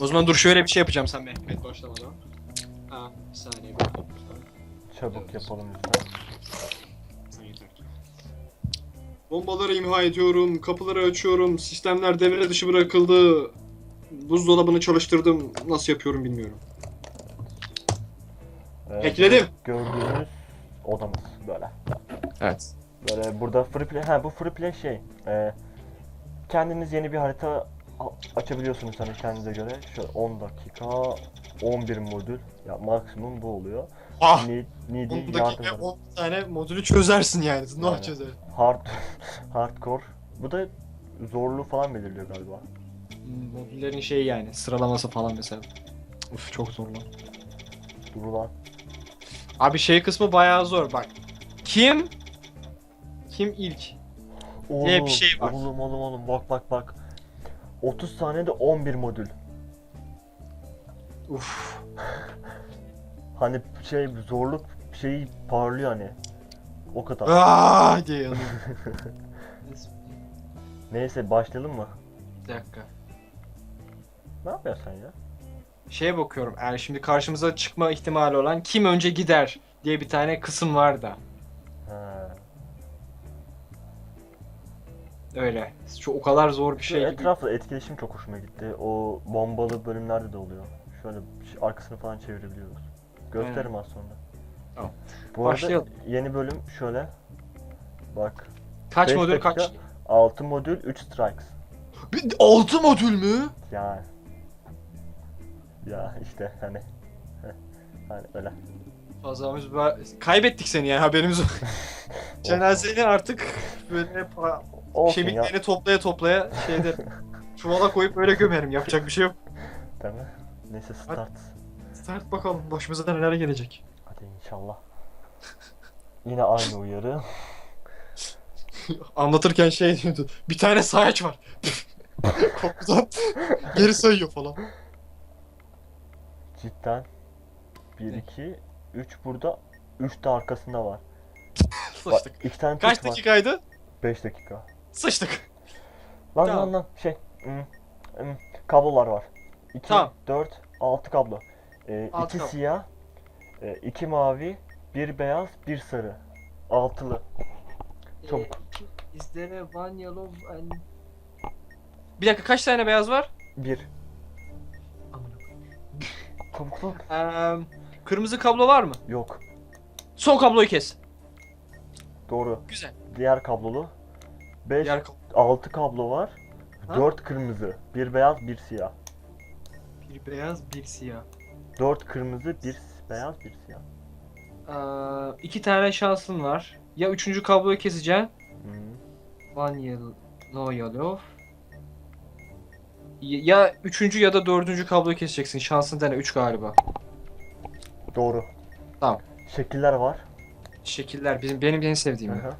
O zaman dur şöyle bir şey yapacağım sen Mehmet başlamadan. Ha bir saniye. bir Çabuk yapalım lütfen. Bombaları imha ediyorum, kapıları açıyorum, sistemler devre dışı bırakıldı. Buzdolabını çalıştırdım. Nasıl yapıyorum bilmiyorum. Ee, Ekledim. Gördüğünüz odamız böyle. Evet. Böyle burada free play, ha bu free play şey. E, kendiniz yeni bir harita açabiliyorsunuz hani kendinize göre. Şöyle 10 dakika, 11 modül. Ya maksimum bu oluyor. Ah! Need, needy 10 yardım dakika var. 10 tane modülü çözersin yani. Yani. Noh çözer. Hard, hardcore. Bu da zorluğu falan belirliyor galiba. Modüllerin şeyi yani sıralaması falan mesela. Uf çok zor lan. Dur ulan. Abi şey kısmı bayağı zor bak. Kim? Kim ilk? Oğlum, Diye bir şey var. Oğlum oğlum oğlum bak bak bak. 30 saniyede 11 modül. Uf. Hani şey zorluk şeyi parlıyor hani. O kadar. Aaaa diye yanıyor. Neyse başlayalım mı? Bir dakika. Ne yapıyorsun sen ya? Şeye bakıyorum. Yani şimdi karşımıza çıkma ihtimali olan kim önce gider diye bir tane kısım var da. Öyle. Şu o kadar zor bir şey gibi. etrafla etkileşim çok hoşuma gitti. O bombalı bölümlerde de oluyor. Şöyle arkasını falan çevirebiliyoruz. Gösteririm az sonra. Tamam. Bu arada Başlayalım. yeni bölüm şöyle. Bak. Kaç modül dakika, kaç? 6 modül 3 strikes. 6 modül mü? Ya. Ya işte hani. Hani öyle. Fazlamız kaybettik seni yani haberimiz yok. Cenazeni artık böyle Olsun ya. kemiklerini toplaya toplaya şeyde çuvala koyup öyle gömerim. Yapacak bir şey yok. Değil mi? Neyse start. Start bakalım başımıza neler gelecek. Hadi inşallah. Yine aynı uyarı. Anlatırken şey diyordu. Bir tane sayaç var. Kokudan geri sayıyor falan. Cidden. 1 Ne? 2 3 burada 3 de arkasında var. Bak Sıçtık. 2 tane Kaç var. dakikaydı? 5 dakika. Sıçtık. Lan Tamam. lan lan şey. hmm, hmm, kablolar var. 2 Tamam. 4 6 kablo. 2 Altı kablo. siyah, 2 mavi, 1 beyaz, 1 sarı. Altılı. Çabuk. Is there a one yellow and... Bir dakika kaç tane beyaz var? 1. Çabuk lan. Eee, kırmızı kablo var mı? Yok. Son kabloyu kes. Doğru. Güzel. Diğer kablolu. 5 Diğer kablo. 6 kablo var. Ha? 4 kırmızı, 1 beyaz, 1 siyah. Bir beyaz, bir siyah. 4 kırmızı, 1 beyaz, 1 siyah. İki tane şansın var. Ya üçüncü kabloyu keseceksin. Hı. One yellow, yellow. Ya üçüncü ya da dördüncü kabloyu keseceksin. Şansın dene. Üç galiba. Doğru. Tamam. Şekiller var. Şekiller bizim benim en sevdiğim. Hı hı.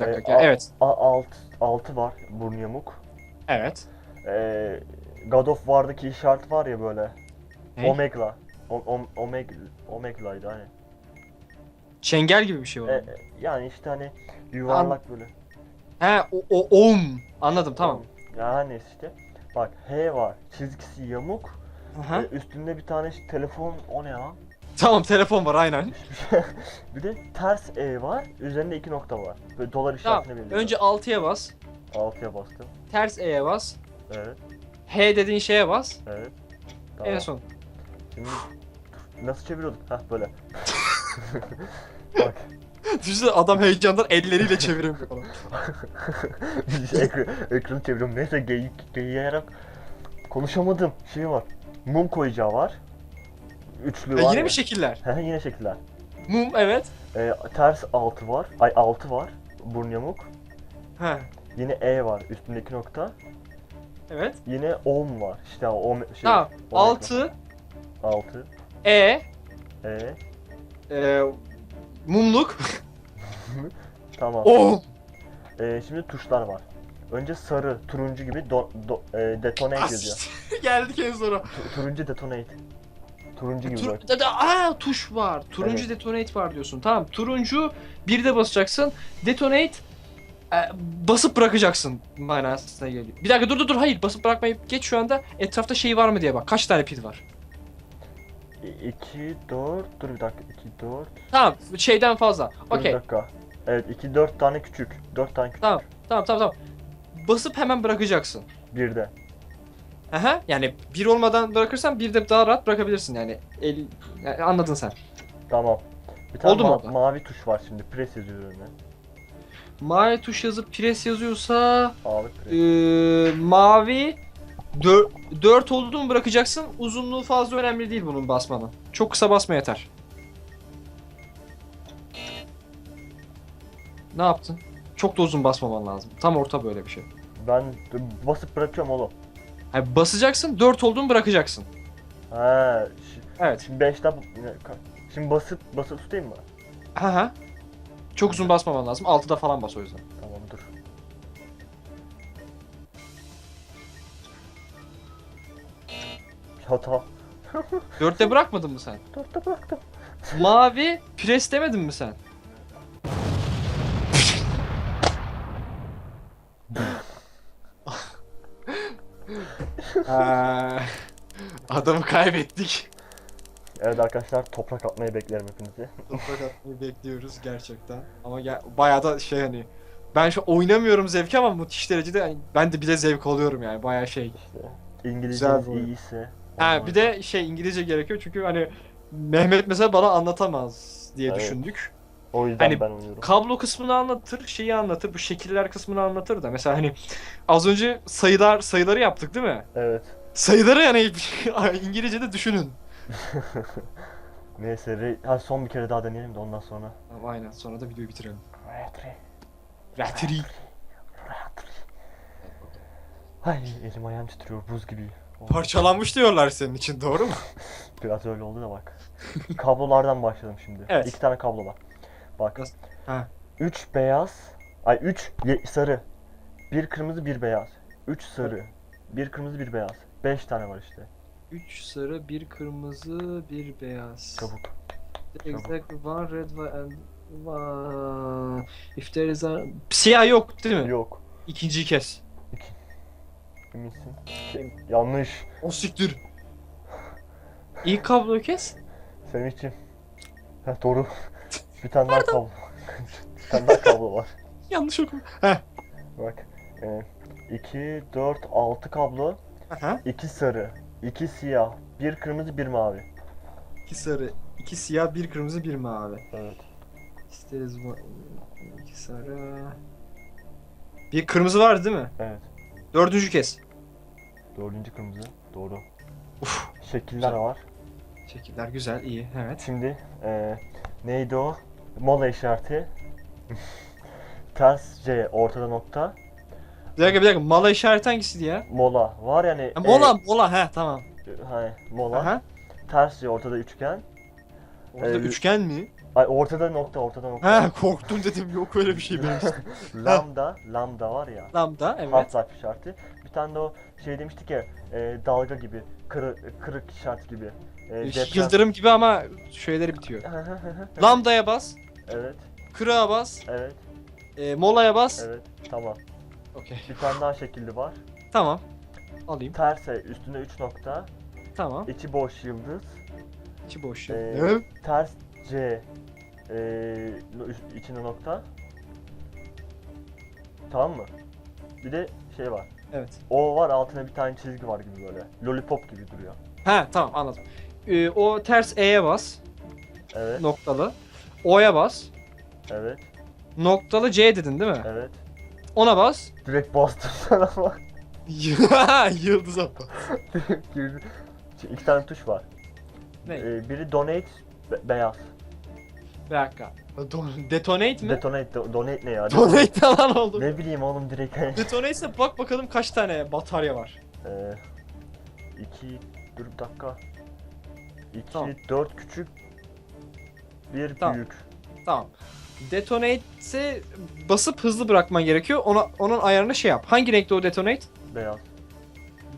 Bir dakika, Ee, gel. a- evet. A- alt, 6 var burnu yamuk. Evet. Ee, God of War'daki işaret var ya böyle. Ne? Omega. O- om- Omega Omega'ydı hani. Çengel gibi bir şey E, var. e, yani işte hani yuvarlak böyle. He o, o om. Anladım tamam. Yani işte. Bak H var. Çizgisi yamuk. Ee, üstünde bir tane telefon o ne ya? Tamam telefon var aynen. bir de ters E var. Üzerinde iki nokta var. Böyle dolar Tamam. işaretini belirliyor. Önce 6'ya bas. 6'ya bastım. Ters E'ye bas. Evet. H dediğin şeye bas. Evet. En son. Şimdi nasıl çeviriyorduk? Hah böyle. Bak. Düşünsene adam heyecandan elleriyle çeviriyor falan. Ekran, ekranı çeviriyorum. Neyse geyik geyiğerek konuşamadım. Şey var. Mum koyacağı var. Üçlü var. yine ya. mi şekiller? He, yine şekiller. Mum evet. Ee, ters altı var. Ay altı var. Burun yamuk. Ha. Yine E var. Üstündeki nokta. Evet. Yine ohm var. İşte o şey. Tamam. omega. 6 Altı. E E. e, mumluk. Tamam. Oh. Ee, şimdi tuşlar var. Önce sarı, turuncu gibi do, do, e, detonate yazıyor. As- Geldik en sona. Tu- turuncu detonate. Turuncu gibi böyle. Tur da, da, aa tuş var. Turuncu Evet. detonate var diyorsun. Tamam. Turuncu bir de basacaksın. Detonate e, basıp bırakacaksın manasına geliyor. Bir dakika dur dur dur hayır basıp bırakmayıp geç şu anda etrafta şey var mı diye bak. Kaç tane pil var? 2, 4, dur bir dakika 2, 4. Tamam şeyden fazla. Okey bir dakika. Evet 2, 4 tane küçük. 4 tane küçük. Tamam. tamam tamam tamam. Basıp hemen bırakacaksın. Bir de. Aha, yani bir olmadan bırakırsan bir de daha rahat bırakabilirsin yani. El, yani anladın sen. Tamam. Bir tane Oldu mu ma- orada? mavi tuş var şimdi. Press yazıyor önüne. Mavi tuş yazıp pres yazıyorsa Mavi press. Ee, mavi 4, 4 oldu mu bırakacaksın. Uzunluğu fazla önemli değil bunun basmanın. Çok kısa basma yeter. Ne yaptın? Çok da uzun basmaman lazım. Tam orta böyle bir şey. Ben d- basıp bırakıyorum oğlum. Yani basacaksın, 4 oldu mu bırakacaksın. Şi- Evet. Şimdi 5'te Şimdi basıp basıp tutayım mı? Hı hı. Çok uzun basmaman lazım. 6'da falan bas o yüzden. Tamam dur. Hata. 4'te bırakmadın mı sen? Dörtte bıraktım. Mavi pres demedin mi sen? Eee, Adamı kaybettik. Evet arkadaşlar toprak atmayı beklerim hepinizi. Toprak atmayı bekliyoruz gerçekten. Ama ya, bayağı da şey hani ben şu oynamıyorum zevki ama müthiş derecede hani ben de bile zevk alıyorum yani bayağı şey. İşte oyun. iyiyse. Ha bir de şey İngilizce gerekiyor çünkü hani Mehmet mesela bana anlatamaz diye Evet. düşündük. O yüzden hani ben oynuyorum. Kablo kısmını anlatır, şeyi anlatır, bu şekiller kısmını anlatır da mesela hani az önce sayılar sayıları yaptık değil mi? Evet. Sayıları yani İngilizce'de düşünün. Neyse re- hadi son bir kere daha deneyelim de ondan sonra. Tamam aynen sonra da videoyu bitirelim. Retri. Retri. Ay elim ayağım titriyor buz gibi. Oh, Parçalanmış diyorlar senin için doğru mu? Biraz öyle oldu da bak. Kablolardan başladım şimdi. Evet. İki tane kablo var. Bak. Nasıl? Ha. 3 beyaz. Ay 3 sarı. Bir kırmızı bir beyaz. 3 sarı. Bir kırmızı bir beyaz. 5 tane var işte. 3 sarı, bir kırmızı, bir beyaz. Çabuk. Exactly one red and one. If there is a... Siyah yok değil mi? Yok. İkinciyi kes. Eminsin. Yanlış. O siktir. İlk kabloyu kes. Semih'ciğim. Heh doğru. Bir tane daha kablo. bir tane daha kablo var. Yanlış okudum. Heh. Bak. 2, 4, 6 kablo. Aha. 2 sarı. 2 siyah. Bir kırmızı bir mavi. İki sarı, iki siyah, bir kırmızı, bir mavi. Evet. İsteriz bu. İki sarı. Bir kırmızı vardı değil mi? Evet. Dördüncü kez. Dördüncü kırmızı. Doğru. Uf. Şekiller Güzel. var. Şekiller güzel, iyi. Evet. Şimdi eee neydi o? Mola işareti. Ters C ortada nokta. Bir dakika bir dakika. Mala işareti hangisiydi ya? Mola var yani. Ha, mola, mola. He tamam. E, hani mola. Aha. Ters C ortada üçgen. Orada Ee, üçgen mi? Ay ortada nokta ortada nokta. Ha korktum dedim. Yok öyle bir şey benim. lambda, lambda var ya. Lambda evet. Life işareti. Bir tane de o şey demiştik ya e, dalga gibi, kırı, kırık işaret gibi. E, deprem- Yıldırım gibi ama şeyleri bitiyor. Lambda'ya bas. Evet, Kırığa bas. evet, E, mola'ya bas. evet, tamam. Okey. Bir tane daha şekilli var. Tamam. Alayım. Terse üstünde 3 nokta, Tamam. içi boş yıldız. İçi boş. Ee, Ne? Ters C e, üst- içinde nokta. Tamam mı? Bir de şey var. Evet. O var altına bir tane çizgi var gibi böyle. Lollipop gibi duruyor. Ha tamam anladım. Ee, o ters E'ye bas. Evet, Noktalı. O'ya bas. evet, Noktalı C dedin değil mi? evet. Ona bas. Direkt bastım sana bak. Yıldız apa. Direkt girdi. Şimdi İki tane tuş var. Ne? Ee, biri donate be- beyaz. Bir dakika. Don- detonate mi? Detonate, do- donate ne ya? Detonate falan oldu. ne bileyim oğlum direkt. Detonate ise bak bakalım kaç tane batarya var. Ee, iki, dur bir dakika. İki, Tamam. dört küçük, bir Tamam. büyük. Tamam. Detonate ise basıp hızlı bırakman gerekiyor. Ona onun ayarını şey yap. Hangi renkte o detonate? Beyaz.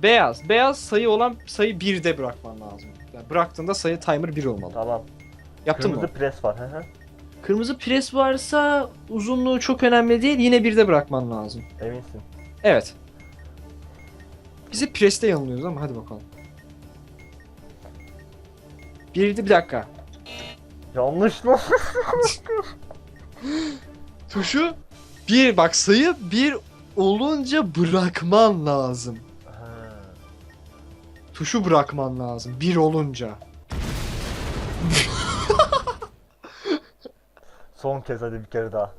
Beyaz. Beyaz sayı olan sayı 1'de bırakman lazım. Yani bıraktığında sayı timer 1 olmalı. Tamam. Yaptın Kırmızı mı? pres var. Hı hı. Kırmızı pres varsa uzunluğu çok önemli değil. Yine bir de bırakman lazım. Eminsin. Evet. Bizi preste yanılıyoruz ama hadi bakalım. Bir bir dakika. Yanlış lan. Tuşu bir bak sayı bir olunca bırakman lazım. Ha. Tuşu bırakman lazım bir olunca. Son kez hadi bir kere daha.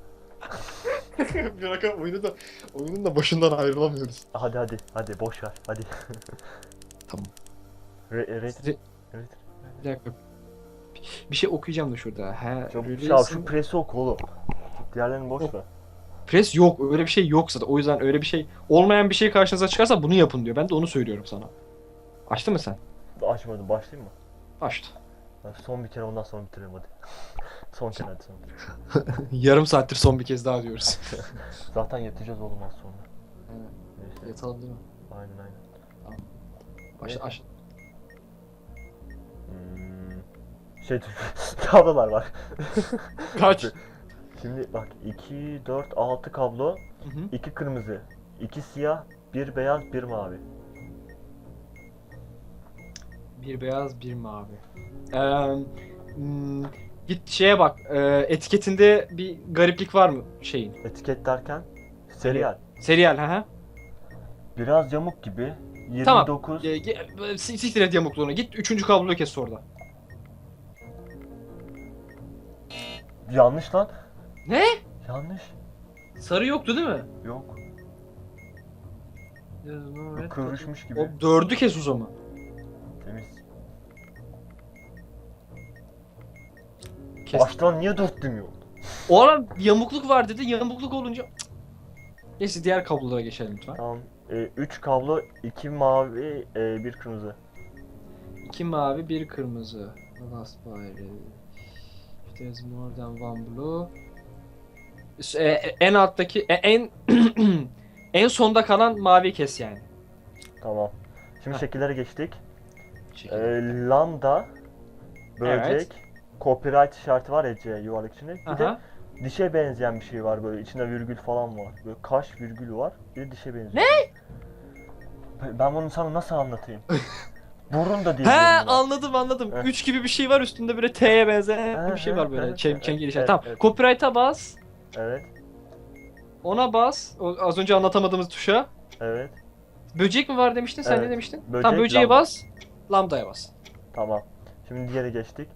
bir dakika oyunu da oyunun da başından ayrılamıyoruz. Hadi hadi hadi boş ver hadi. Tamam. Re evet. Re- Evet. Bir dakika. Bir şey okuyacağım da şurada. He, Çabuk release- ya şu presi oku oğlum. Diğerlerini boş ver. Pres yok. Öyle bir şey yok zaten. O yüzden öyle bir şey olmayan bir şey karşınıza çıkarsa bunu yapın diyor. Ben de onu söylüyorum sana. Açtın mı sen? Açmadım başlayayım mı? Açtı. Ben son bir kere ondan sonra bitirelim hadi. son kere hadi son. Yarım saattir son bir kez daha diyoruz. Zaten yatacağız oğlum az sonra. Neyse. Yatalım değil mi? Aynen aynen. Başla aç. Hmm. Şey kablolar var. Kaç? Şimdi bak 2, 4, 6 kablo, 2 kırmızı, 2 siyah, 1 beyaz, 1 mavi. Bir beyaz, bir mavi. Ee, hmm, git şeye bak. etiketinde bir gariplik var mı şeyin? Etiket derken serial. Serial ha ha. Biraz yamuk gibi. Tamam. 29. Ge- ge- s- Siktir et yamukluğunu. Git üçüncü kabloyu kes orada. Yanlış lan. Ne? Yanlış. Sarı yoktu değil mi? Yok. Kıvrışmış gibi. O dördü kes o zaman. Temiz. Kes. Baştan niye dört demiyor? Oğlum yamukluk var dedi. Yamukluk olunca... Neyse diğer kablolara geçelim lütfen. Tamam. 3 kablo, 2 mavi, 1 kırmızı. İki mavi, bir kırmızı. Last fire. There's more than one blue. E, e, en alttaki e, en en sonda kalan mavi kes yani. Tamam. Şimdi Heh. şekillere geçtik. Şekil. Ee, lambda, böcek, Evet. copyright işareti var ya C yuvarlak içinde. Bir de Aha. dişe benzeyen bir şey var böyle içinde virgül falan var. Böyle kaş virgül var. Bir de dişe benziyor. Ne? Ben bunu sana nasıl anlatayım? Burun da değil. He anladım anladım. Heh. Üç gibi bir şey var üstünde böyle T'ye benzeyen bir şey var Aha, böyle. Çem, işaret. evet, Tamam. Copyright'a bas. Evet, Ona bas. O, az önce anlatamadığımız tuşa. evet. Böcek mi var demiştin? Sen Evet. ne demiştin? Böcek, tamam böceğe lambda. bas. Lambdaya bas. Tamam. Şimdi diğere geçtik.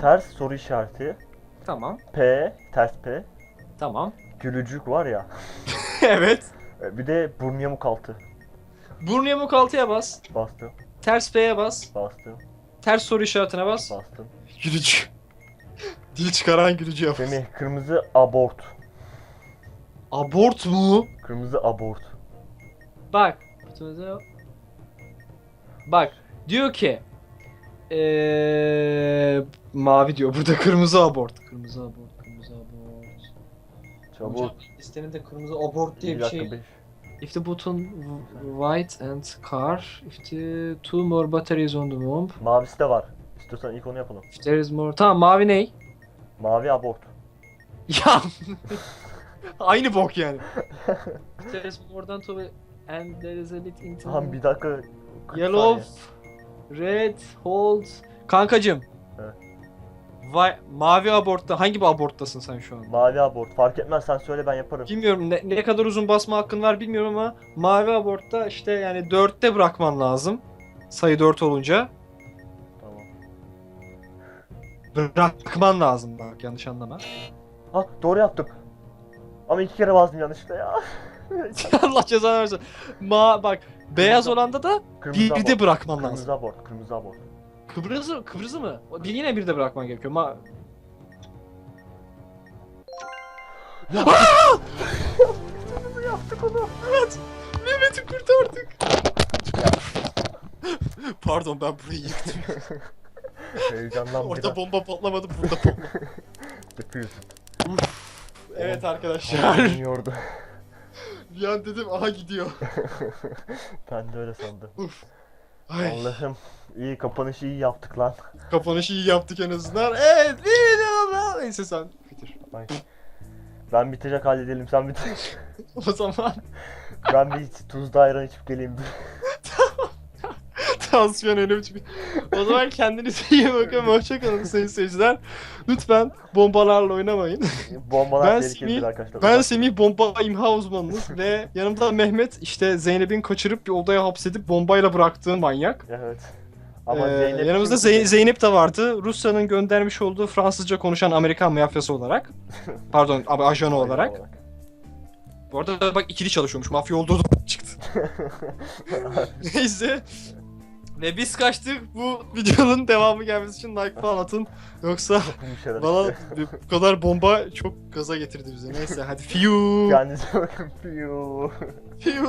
Ters soru işareti. Tamam. P, ters P. Tamam. Gülücük var ya. evet. E, Bir de burun yamuk altı. Burnu yamuk altıya bas. Bastım, Ters P'ye bas. bastım, Ters soru işaretine bas. bastım. Gülücü. Dil çıkaran gülücü yap. Semih, kırmızı abort. Abort mu? Kırmızı abort. Bak. Bak. Diyor ki. Eee mavi diyor. Burada kırmızı abort. Kırmızı abort. Kırmızı abort. Çabuk. Hocam, listenin de kırmızı abort diye Bir bir dakika şey. beş. If the button white and car, if the two more batteries on the bomb, Mavisi de var. İstiyorsan ilk onu yapalım. if there is more... Tamam mavi ney? Mavi abort. Ya aynı bok yani. if there is more than two and there is a lit into Tamam bir dakika. 40 yellow, saniye. red, hold. Kankacım. Evet. Vay, mavi abortta hangi bir aborttasın sen şu an? Mavi abort. Fark etmez sen söyle ben yaparım. Bilmiyorum ne, ne kadar uzun basma hakkın var bilmiyorum ama mavi abortta işte yani dörtte bırakman lazım. Sayı 4 olunca. Tamam. Bırakman lazım bak yanlış anlama. Ha doğru yaptım. Ama iki kere bastım yanlışlıkla ya. Allah cezanı versin. Ma bak beyaz olanda da Kırmızı bir abort. de bırakman lazım. Kırmızı abort. Kırmızı abort. Kıbrıs'ı Kıbrıs'ı mı? Bir yine bir de bırakman gerekiyor. Ma Yaptık onu. Mehmet'i kurtardık. Pardon ben burayı yıktım. Heyecandan Orada bomba patlamadı burada bomba. yapıyorsun. evet arkadaşlar. Bilmiyordu. Bir an dedim aha gidiyor. ben de öyle sandım. Uf. Ay, Allah'ım iyi kapanışı iyi yaptık lan. kapanışı iyi yaptık en azından. Evet, iyi de Neyse sen bitir. Ay. Ben bitecek halledelim sen bitir. O zaman ben bir tuzlu ayran içip geleyim. Tansiyon ölüm çıkıyor. O zaman kendinize iyi bakın. Hoşçakalın sayın seyirciler. Lütfen bombalarla oynamayın. Bombalar Ben tehlikelidir Semih- arkadaşlar. Ben Semih bomba imha uzmanınız ve yanımda Mehmet işte Zeynep'in kaçırıp bir odaya hapsedip bombayla bıraktığı manyak. Evet. Ama Ee, Zeynep yanımızda Zey- Zeynep de vardı. Rusya'nın göndermiş olduğu Fransızca konuşan Amerikan mafyası olarak. Pardon abi ajanı olarak. Bu arada bak ikili çalışıyormuş. Mafya olduğu çıktı. Neyse. Ve biz kaçtık. Bu videonun devamı gelmesi için like falan atın. Yoksa bana bu kadar bomba çok gaza getirdi bize. Neyse hadi fiu. Kendinize bakın. Fiu. Piu.